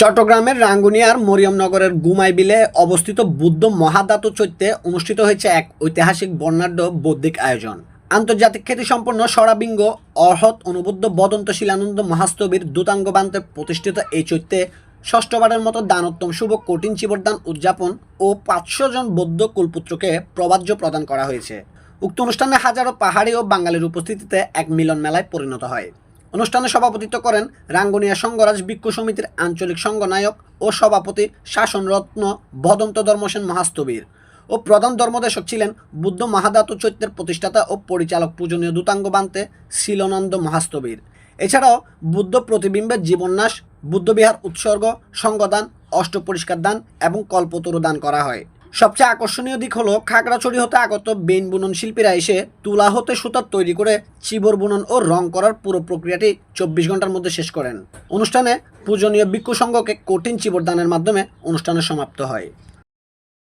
চট্টগ্রামের রাঙ্গুনিয়ার মরিয়মনগরের গুমাই বিলে অবস্থিত বুদ্ধ মহাদাত চৈত্যে অনুষ্ঠিত হয়েছে এক ঐতিহাসিক বর্ণাঢ্য বৌদ্ধিক আয়োজন। আন্তর্জাতিক খ্যাতিসম্পন্ন সরাবিঙ্গ অর্হৎ অনুবুদ্ধ বদন্ত শিলানন্দ মহাস্তবীর দূতাঙ্গ বান্তে প্রতিষ্ঠিত এই চৈত্যে ষষ্ঠবারের মতো দানোত্তম শুভ কঠিন চিবরদান উদযাপন ও পাঁচশো জন বৌদ্ধ কুলপুত্রকে প্রবাজ্য প্রদান করা হয়েছে। উক্ত অনুষ্ঠানে হাজারো পাহাড়ি ও বাঙালির উপস্থিতিতে এক মিলন মেলায় পরিণত হয়। অনুষ্ঠানে সভাপতিত্ব করেন রাঙ্গুনিয়া সংঘরাজ ভিক্ষু সমিতির আঞ্চলিক সংঘনায়ক ও সভাপতি শাসনরত্ন ভদন্ত ধর্মসেন মহাস্তবীর ও প্রধান ধর্মদেশক ছিলেন বুদ্ধ মহাদাতু চৈত্যের প্রতিষ্ঠাতা ও পরিচালক পূজনীয় দূতাঙ্গ বান্তে শিলনন্দ মহাস্তবীর। এছাড়াও বুদ্ধ প্রতিবিম্বের জীবন্যাস বুদ্ধবিহার উৎসর্গ সঙ্গদান অষ্ট পরিষ্কার দান এবং কল্পতরু দান করা হয়। সবচেয়ে আকর্ষণীয় দিক হলো, খাগড়াছড়ি হতে আগত বেন বুনন শিল্পীরা এসে তুলা হতে সুতার তৈরি করে চিবর বুনন ও রং করার পুরো প্রক্রিয়াটি চব্বিশ ঘণ্টার মধ্যে শেষ করেন। অনুষ্ঠানে পূজনীয় ভিক্ষু সংঘকে কঠিন চিবর দানের মাধ্যমে অনুষ্ঠানে সমাপ্ত হয়।